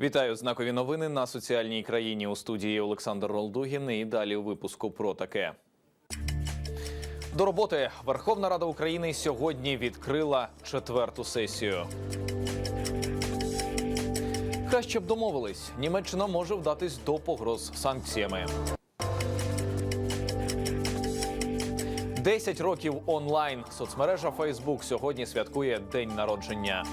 Вітаю знакові новини на соціальній країні у студії Олександр Ролдугін. І далі у випуску про таке. До роботи Верховна Рада України сьогодні відкрила четверту сесію. Краще б домовились. Німеччина може вдатись до погроз санкціями. 10 років онлайн. Соцмережа Facebook сьогодні святкує день народження.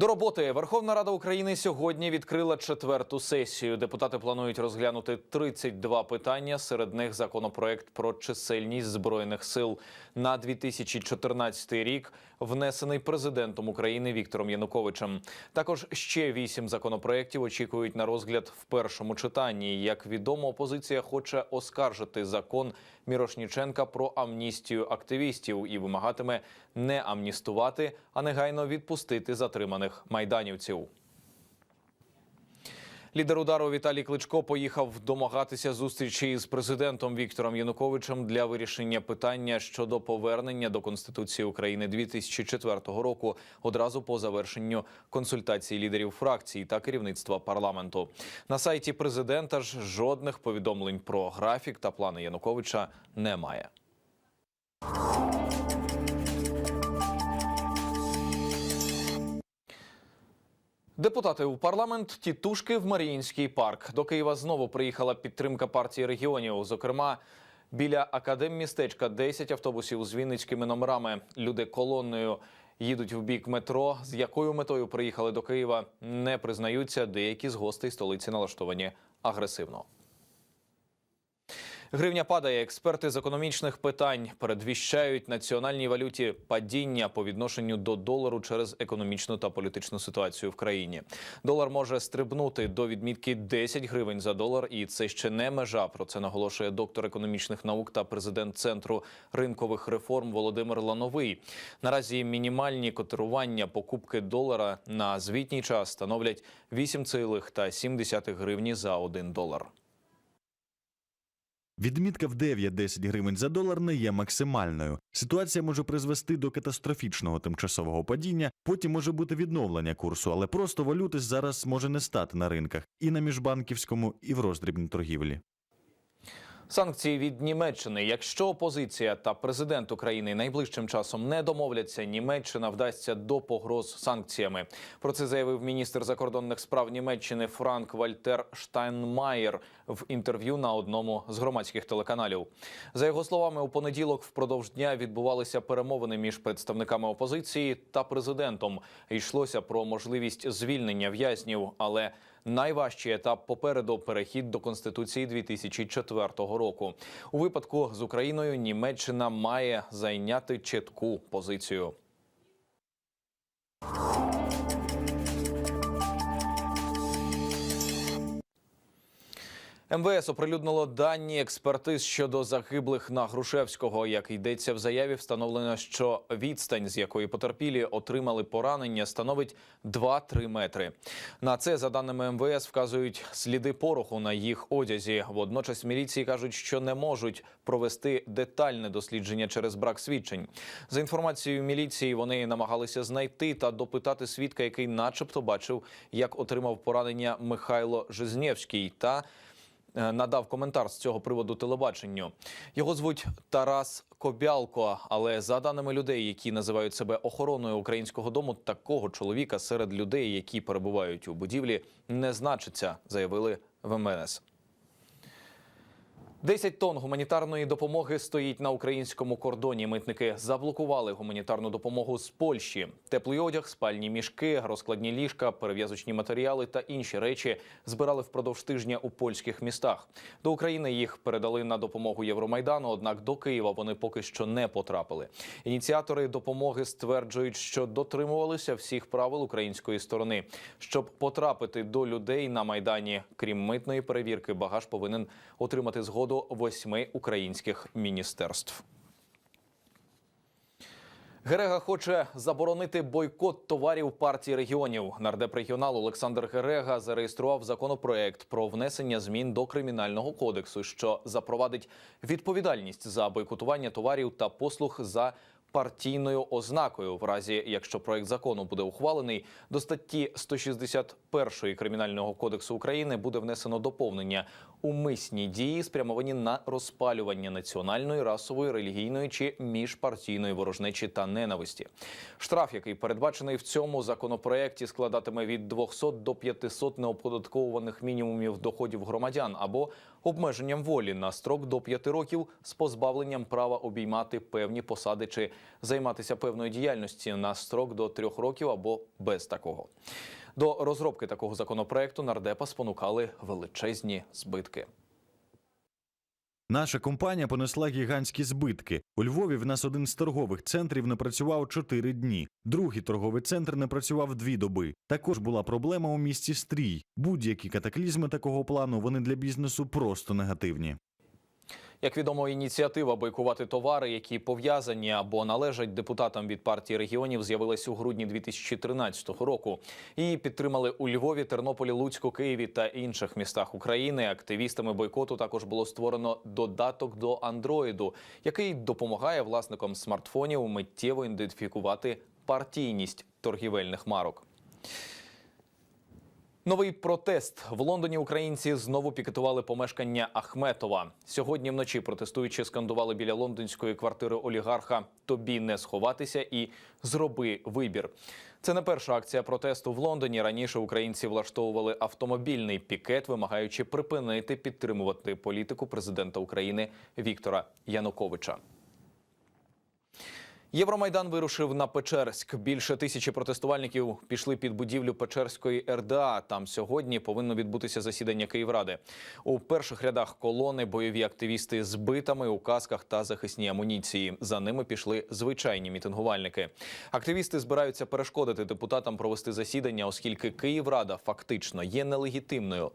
До роботи Верховна Рада України сьогодні відкрила четверту сесію. Депутати планують розглянути 32 питання. Серед них законопроект про чисельність збройних сил на 2014 рік, внесений президентом України Віктором Януковичем. Також ще вісім законопроєктів очікують на розгляд в першому читанні. Як відомо, опозиція хоче оскаржити закон Мірошніченка про амністію активістів і вимагатиме не амністувати, а негайно відпустити затриманих майданівців. Лідер удару Віталій Кличко поїхав домагатися зустрічі з президентом Віктором Януковичем для вирішення питання щодо повернення до Конституції України 2004 року одразу по завершенню консультацій лідерів фракцій та керівництва парламенту. На сайті президента ж жодних повідомлень про графік та плани Януковича немає. Депутати у парламент тітушки в Маріїнський парк. До Києва знову приїхала підтримка партії регіонів. Зокрема, біля академмістечка 10 автобусів з вінницькими номерами. Люди колонною їдуть в бік метро. З якою метою приїхали до Києва, не признаються. Деякі з гостей столиці налаштовані агресивно. Гривня падає. Експерти з економічних питань передвіщають національній валюті падіння по відношенню до долару через економічну та політичну ситуацію в країні. Долар може стрибнути до відмітки 10 гривень за долар, і це ще не межа. Про це наголошує доктор економічних наук та президент центру ринкових реформ Володимир Лановий. Наразі мінімальні котирування покупки долара на звітній час становлять 8,7 гривні за 1 долар. Відмітка в 9-10 гривень за долар не є максимальною. Ситуація може призвести до катастрофічного тимчасового падіння. Потім може бути відновлення курсу, але просто валюти зараз може не стати на ринках і на міжбанківському, і в роздрібній торгівлі. Санкції від Німеччини. Якщо опозиція та президент України найближчим часом не домовляться, Німеччина вдасться до погроз санкціями. Про це заявив міністр закордонних справ Німеччини Франк Вальтер Штайнмаєр в інтерв'ю на одному з громадських телеканалів. За його словами, у понеділок впродовж дня відбувалися перемовини між представниками опозиції та президентом. Йшлося про можливість звільнення в'язнів, але Найважчий етап попереду перехід до конституції 2004 року. У випадку з Україною Німеччина має зайняти чітку позицію. МВС оприлюднило дані експертиз щодо загиблих на Грушевського. Як йдеться в заяві, встановлено, що відстань, з якої потерпілі отримали поранення, становить 2-3 метри. На це, за даними МВС, вказують сліди пороху на їх одязі. Водночас міліції кажуть, що не можуть провести детальне дослідження через брак свідчень. За інформацією міліції, вони намагалися знайти та допитати свідка, який, начебто, бачив, як отримав поранення Михайло Жизнєвський та надав коментар з цього приводу телебаченню. Його звуть Тарас Кобялко. Але за даними людей, які називають себе охороною українського дому, такого чоловіка серед людей, які перебувають у будівлі, не значиться, заявили в МНС. 10 тонн гуманітарної допомоги стоїть на українському кордоні. Митники заблокували гуманітарну допомогу з Польщі. Теплий одяг, спальні мішки, розкладні ліжка, перев'язочні матеріали та інші речі збирали впродовж тижня у польських містах. До України їх передали на допомогу Євромайдану. Однак до Києва вони поки що не потрапили. Ініціатори допомоги стверджують, що дотримувалися всіх правил української сторони. Щоб потрапити до людей на майдані, крім митної перевірки, багаж повинен отримати згоду восьми українських міністерств. Герега хоче заборонити бойкот товарів партії регіонів. Нардеп регіонал Олександр Герега зареєстрував законопроект про внесення змін до кримінального кодексу, що запровадить відповідальність за бойкотування товарів та послуг за партійною ознакою. В разі, якщо проект закону буде ухвалений, до статті 161 Кримінального кодексу України буде внесено доповнення умисні дії, спрямовані на розпалювання національної, расової, релігійної чи міжпартійної ворожнечі та ненависті. Штраф, який передбачений в цьому законопроекті, складатиме від 200 до 500 неоподатковуваних мінімумів доходів громадян або обмеженням волі на строк до 5 років з позбавленням права обіймати певні посади чи займатися певною діяльністю на строк до 3 років або без такого. До розробки такого законопроекту нардепа спонукали величезні збитки. Наша компанія понесла гігантські збитки. У Львові в нас один з торгових центрів не працював 4 дні. Другий торговий центр не працював дві доби. Також була проблема у місті Стрій. Будь-які катаклізми такого плану вони для бізнесу просто негативні. Як відомо, ініціатива бойкувати товари, які пов'язані або належать депутатам від партії регіонів, з'явилась у грудні 2013 року. Її підтримали у Львові, Тернополі, Луцьку, Києві та інших містах України. Активістами бойкоту також було створено додаток до андроїду, який допомагає власникам смартфонів миттєво ідентифікувати партійність торгівельних марок. Новий протест в Лондоні. Українці знову пікетували помешкання Ахметова. Сьогодні вночі протестуючи скандували біля лондонської квартири олігарха Тобі не сховатися і зроби вибір. Це не перша акція протесту в Лондоні. Раніше українці влаштовували автомобільний пікет, вимагаючи припинити підтримувати політику президента України Віктора Януковича. Євромайдан вирушив на Печерськ. Більше тисячі протестувальників пішли під будівлю Печерської РДА. Там сьогодні повинно відбутися засідання Київради. У перших рядах колони бойові активісти з битами у касках та захисній амуніції. За ними пішли звичайні мітингувальники. Активісти збираються перешкодити депутатам провести засідання, оскільки Київрада фактично є нелегітимною.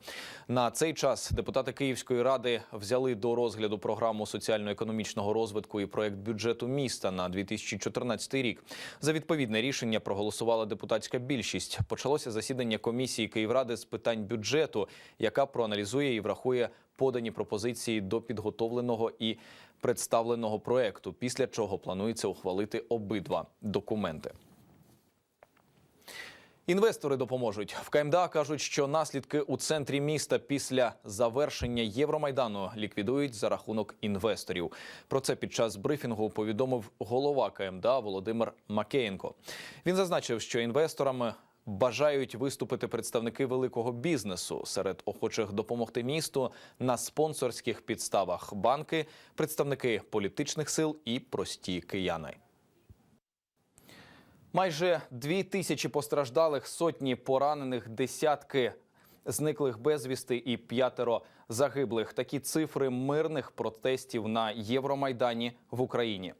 На цей час депутати Київської ради взяли до розгляду програму соціально-економічного розвитку і проект бюджету міста на 2014 рік. За відповідне рішення проголосувала депутатська більшість. Почалося засідання комісії Київради з питань бюджету, яка проаналізує і врахує подані пропозиції до підготовленого і представленого проекту. Після чого планується ухвалити обидва документи. Інвестори допоможуть в КМДА. кажуть, що наслідки у центрі міста після завершення Євромайдану ліквідують за рахунок інвесторів. Про це під час брифінгу повідомив голова КМДА Володимир Макеєнко. Він зазначив, що інвесторам бажають виступити представники великого бізнесу серед охочих допомогти місту на спонсорських підставах банки, представники політичних сил і прості кияни. Майже дві тисячі постраждалих, сотні поранених, десятки зниклих безвісти і п'ятеро загиблих. Такі цифри мирних протестів на Євромайдані в Україні.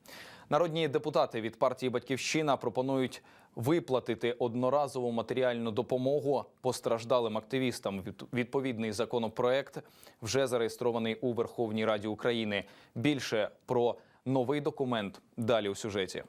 Народні депутати від партії Батьківщина пропонують виплатити одноразову матеріальну допомогу постраждалим активістам. Від- Відповідний законопроект вже зареєстрований у Верховній Раді України. Більше про новий документ далі у сюжеті.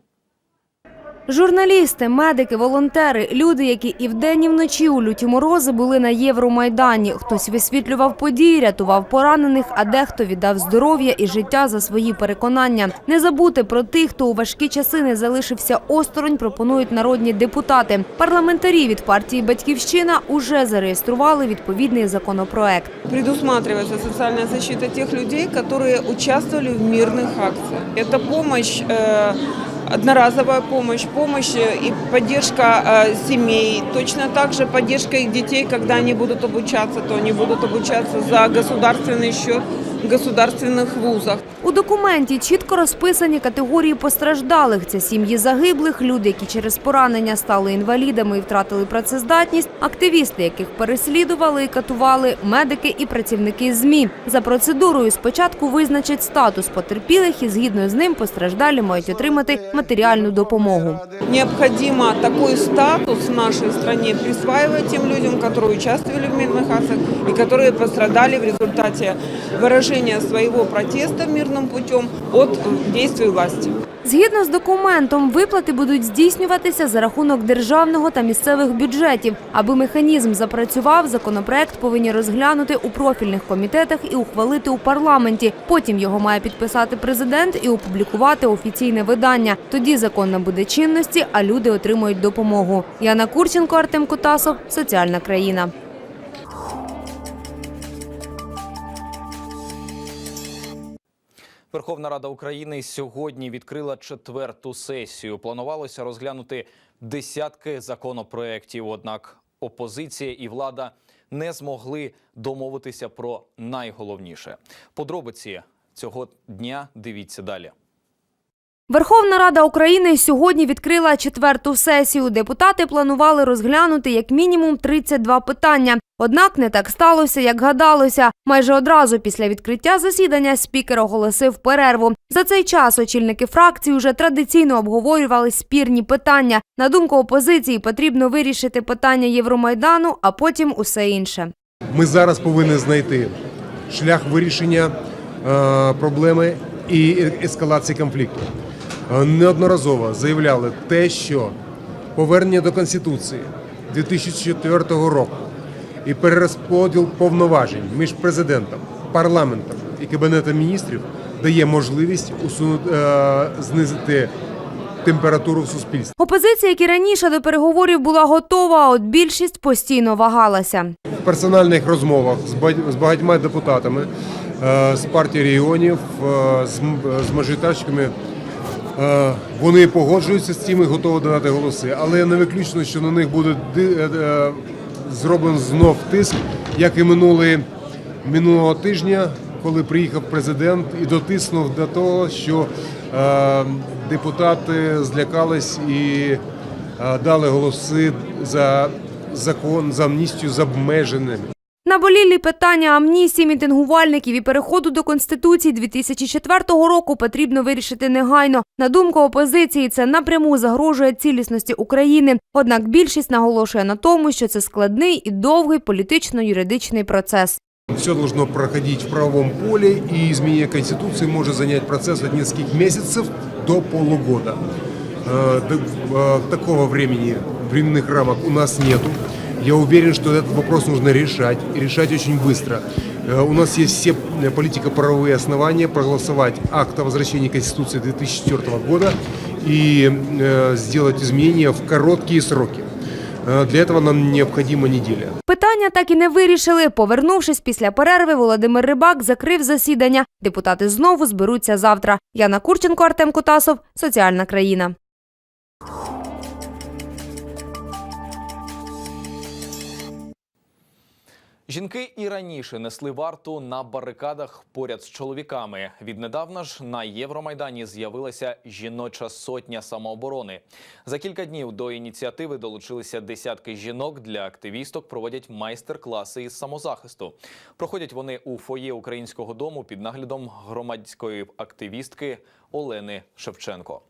Журналісти, медики, волонтери, люди, які і вдень, і вночі у люті морози були на Євромайдані. Хтось висвітлював події, рятував поранених, а дехто віддав здоров'я і життя за свої переконання. Не забути про тих, хто у важкі часи не залишився осторонь, пропонують народні депутати. Парламентарі від партії Батьківщина уже зареєстрували відповідний законопроект. Предусматривается социальная защита тех людей, которые участвовали в мирных акциях. Это помощь, э, одноразовая помощь, помощь э, и поддержка э, семей. Точно так же поддержка их детей, когда они будут обучаться, то они будут обучаться за государственный счет в государственных вузах. У документі чітко розписані категорії постраждалих. Це сім'ї загиблих, люди, які через поранення стали інвалідами і втратили працездатність, активісти, яких переслідували і катували, медики і працівники ЗМІ. За процедурою спочатку визначать статус потерпілих і згідно з ним постраждалі мають отримати матеріальну допомогу. Необходимо такой статус в нашей стране присваивать тем людям, которые участвовали в мирных акциях и которые пострадали в результате выражения своего протеста мирным путем от действий власти. Згідно з документом, виплати будуть здійснюватися за рахунок державного та місцевих бюджетів. Аби механізм запрацював, законопроект повинні розглянути у профільних комітетах і ухвалити у парламенті. Потім його має підписати президент і опублікувати офіційне видання. Тоді закон набуде чинності, а люди отримують допомогу. Яна Курченко, Артем Кутасов, соціальна країна. Верховна Рада України сьогодні відкрила четверту сесію. Планувалося розглянути десятки законопроєктів. Однак опозиція і влада не змогли домовитися про найголовніше. Подробиці цього дня дивіться далі. Верховна Рада України сьогодні відкрила четверту сесію. Депутати планували розглянути як мінімум 32 питання. Однак не так сталося, як гадалося. Майже одразу після відкриття засідання спікер оголосив перерву. За цей час очільники фракцій вже традиційно обговорювали спірні питання. На думку опозиції, потрібно вирішити питання Євромайдану, а потім усе інше. Ми зараз повинні знайти шлях вирішення е, проблеми і ескалації конфлікту. Е, Неодноразово заявляли те, що повернення до Конституції 2004 року і перерозподіл повноважень між президентом, парламентом і кабінетом міністрів дає можливість усунути, е, знизити температуру в суспільстві. Опозиція, як і раніше до переговорів була готова, а от більшість постійно вагалася. в персональних розмовах з ба- багатьма депутатами е, з партії регіонів, е, з мажоритарщиками. е, Вони погоджуються з цим і готові додати голоси, але не виключно, що на них буде зроблений знов тиск, як і минули минулого тижня, коли приїхав президент і дотиснув до того, що е, депутати злякались і е, дали голоси за закон за амністію з обмеженими. Наболілі питання амністії мітингувальників і переходу до Конституції 2004 року потрібно вирішити негайно. На думку опозиції, це напряму загрожує цілісності України. Однак більшість наголошує на тому, що це складний і довгий політично-юридичний процес. Все должно проходить в правовом поле, и изменение Конституции может занять процесс от нескольких месяцев до полугода. Э, д- э, Такого времени, временных рамок у нас нету. Я уверен, что этот вопрос нужно решать, и решать очень быстро. Э, У нас есть все э, политико-правовые основания проголосовать акт о возвращении Конституции 2004 года и э, сделать изменения в короткие сроки. Э, Для этого нам необходима неделя. Питання так і не вирішили. Повернувшись після перерви, Володимир Рибак закрив засідання. Депутати знову зберуться завтра. Яна Курченко, Артем Кутасов, соціальна країна. Жінки і раніше несли варту на барикадах поряд з чоловіками. Віднедавна ж на Євромайдані з'явилася жіноча сотня самооборони. За кілька днів до ініціативи долучилися десятки жінок. Для активісток проводять майстер-класи із самозахисту. Проходять вони у фоє українського дому під наглядом громадської активістки Олени Шевченко.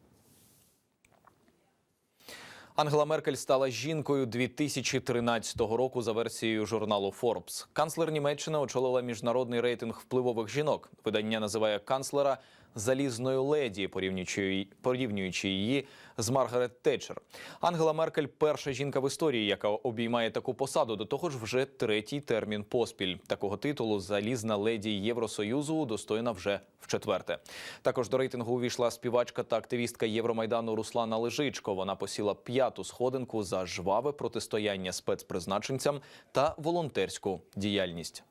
Ангела Меркель стала жінкою 2013 року за версією журналу Forbes. Канцлер Німеччини очолила міжнародний рейтинг впливових жінок. Видання називає канцлера залізною леді, порівнюючи, порівнюючи її з Маргарет Тетчер. Ангела Меркель перша жінка в історії, яка обіймає таку посаду. До того ж, вже третій термін поспіль. Такого титулу залізна леді Євросоюзу удостоєна вже вчетверте. Також до рейтингу увійшла співачка та активістка Євромайдану Руслана Лежичко. Вона посіла п'яту сходинку за жваве протистояння спецпризначенцям та волонтерську діяльність.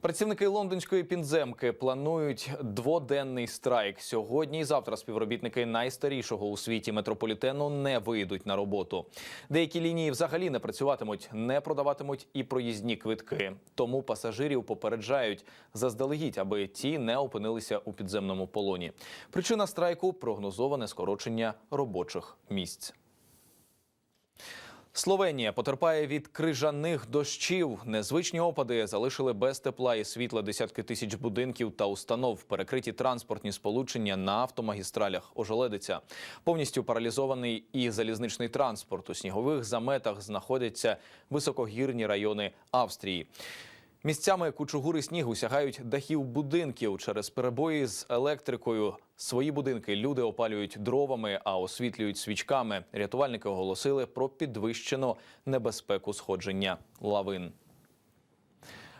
Працівники лондонської підземки планують дводенний страйк. Сьогодні і завтра співробітники найстарішого у світі метрополітену не вийдуть на роботу. Деякі лінії взагалі не працюватимуть, не продаватимуть і проїзні квитки. Тому пасажирів попереджають заздалегідь, аби ті не опинилися у підземному полоні. Причина страйку прогнозоване скорочення робочих місць. Словенія потерпає від крижаних дощів. Незвичні опади залишили без тепла і світла десятки тисяч будинків та установ. Перекриті транспортні сполучення на автомагістралях. Ожеледиця. Повністю паралізований і залізничний транспорт. У снігових заметах знаходяться високогірні райони Австрії. Місцями кучугури снігу сягають дахів будинків через перебої з електрикою. Свої будинки люди опалюють дровами, а освітлюють свічками. Рятувальники оголосили про підвищену небезпеку сходження лавин.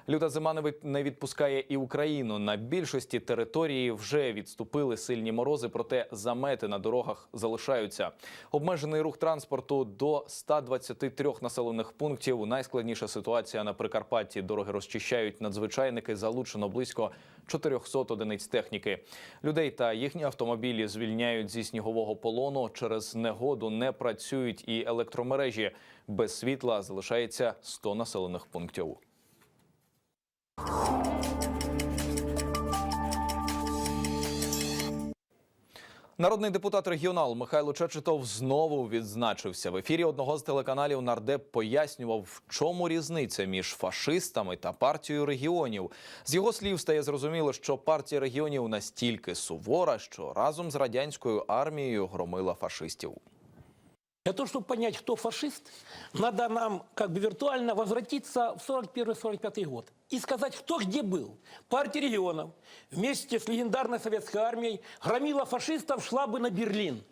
Люта зима не від- не відпускає і Україну. На більшості території вже відступили сильні морози, проте замети на дорогах залишаються. Обмежений рух транспорту до 123 населених пунктів. Найскладніша ситуація на Прикарпатті. Дороги розчищають надзвичайники. Залучено близько 400 одиниць техніки. Людей та їхні автомобілі звільняють зі снігового полону. Через негоду не працюють і електромережі. Без світла залишається 100 населених пунктів. Народний депутат регіонал Михайло Чечетов знову відзначився в ефірі одного з телеканалів. Нардеп пояснював, в чому різниця між фашистами та партією регіонів. З його слів стає зрозуміло, що партія регіонів настільки сувора, що разом з радянською армією громила фашистів. Для того, чтобы понять, кто фашист, надо нам как бы виртуально возвратиться в 41-45 год и сказать, кто где был. Партия регионов вместе с легендарной советской армией громила фашистов, шла бы на Берлин.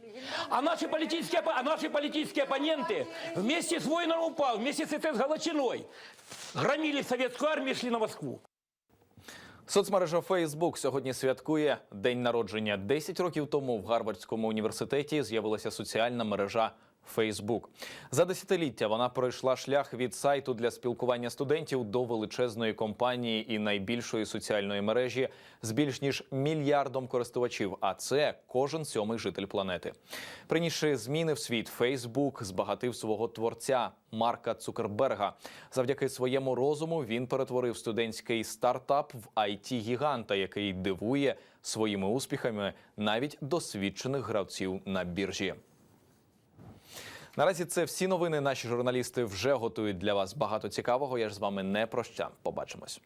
А наши политические, оппо- а наши политические оппоненты вместе с воином упал, вместе с СС Галичиной громили советскую армию и шли на Москву. Соцмережа Facebook сьогодні святкує день народження. 10 років тому в Гарвардському університеті з'явилася соціальна мережа Facebook. За десятиліття вона пройшла шлях від сайту для спілкування студентів до величезної компанії і найбільшої соціальної мережі з більш ніж мільярдом користувачів. А це кожен сьомий житель планети. Принісши зміни в світ, Facebook збагатив свого творця Марка Цукерберга. Завдяки своєму розуму він перетворив студентський стартап в it гіганта який дивує своїми успіхами навіть досвідчених гравців на біржі. Наразі це всі новини. Наші журналісти вже готують для вас багато цікавого. Я ж з вами не прощам. Побачимось.